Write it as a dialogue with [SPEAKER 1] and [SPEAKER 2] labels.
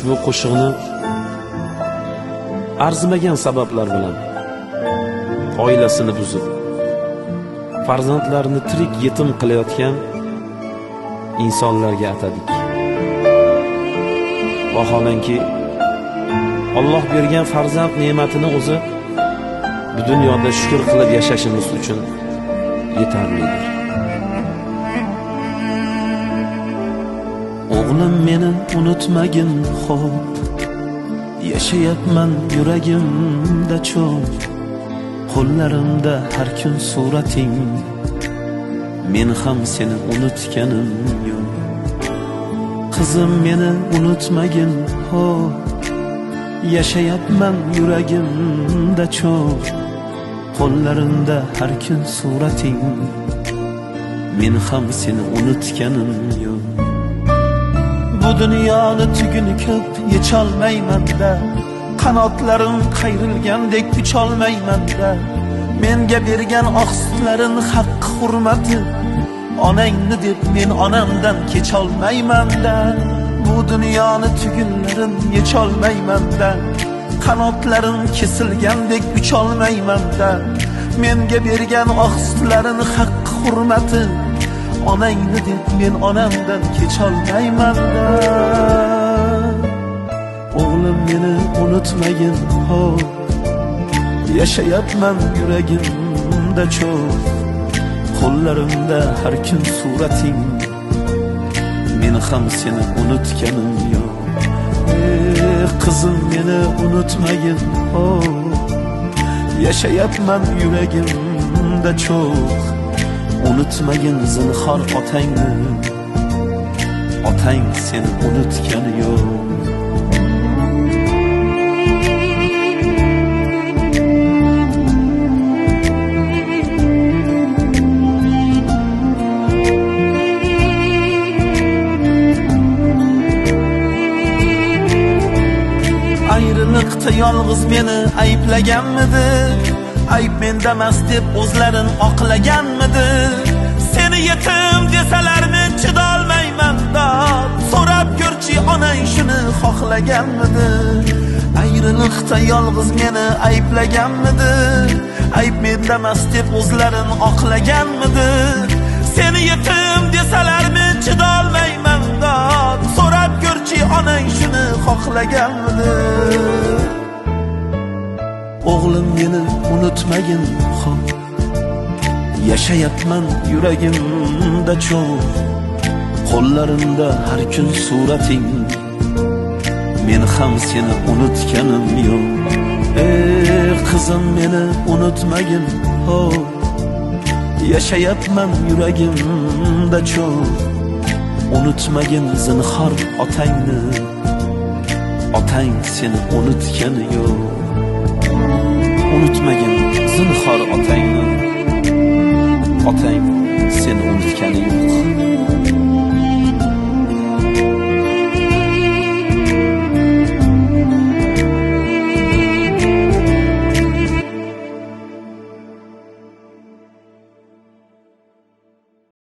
[SPEAKER 1] ushbu qo'shiqni arzimagan sabablar bilan oilasini buzib farzandlarini tirik yetim qilayotgan insonlarga atadik. Vaholanki Alloh bergan farzand ne'matini o'zi bu dunyoda shukr qilib yashashimiz uchun yetarlidir. O'g'lim meni unutmagin xo'p. Yashayapman yuragimda cho'p. Qo'llarimda har kun surating. Men ham seni unutganim yo'q. Qizim meni unutmagin ho yashayapman yuragimda cho'q qo'llarimda har kun surating. Men ham seni unutganim yo'q. Bu dunyoni tuguni ko'p yecholmaymanda qanotlarim qayrilgandek ucholmaymanda menga bergan oqsutlarin haqqi hurmati onangni deb men onamdan kecholmaymanda bu dunyoni tugunlarin yecholmaymanda qanotlarim kesilgandek ucholmaymanda menga bergan oqsutlarin haqqi hurmati. Onangni deb men onamdan kecholmayman meni unutmagin ho'p yashayapman yuragimda cho'p qo'llarimda har kun surating men ham seni unutganim yo'q Eh, qizim meni unutmagin ho'p yashayapman yuragimda cho'q unutmagin zinhor otangni otang seni unutgani yo'q ayriliqda yolg'iz meni ayblaganmidi ayb mendamas deb o'zlarin oqlaganmidi seni yetim desalar men chidolmayman dod. So'rab ko'rchi onang shuni xohlaganmidi ayriliqda yolg'iz meni ayblaganmidi ayb mendamas deb o'zlarin oqlaganmidi seni yetim desalar men chidolmayman dod. So'rab ko'rchi onang xohlaganmidi o'g'lim meni unutmagin xo'p. Yashayapman yuragimda cho'q qo'llarimda har kun surating. Men ham seni unutganim yo'q. Ey qizim meni unutmagin ho yashayapman yuragimda cho'q unutmagin zinhor otangni. Otang seni unutgani yo'q unutmagin zinhor otangni otang seni unutgani yo'q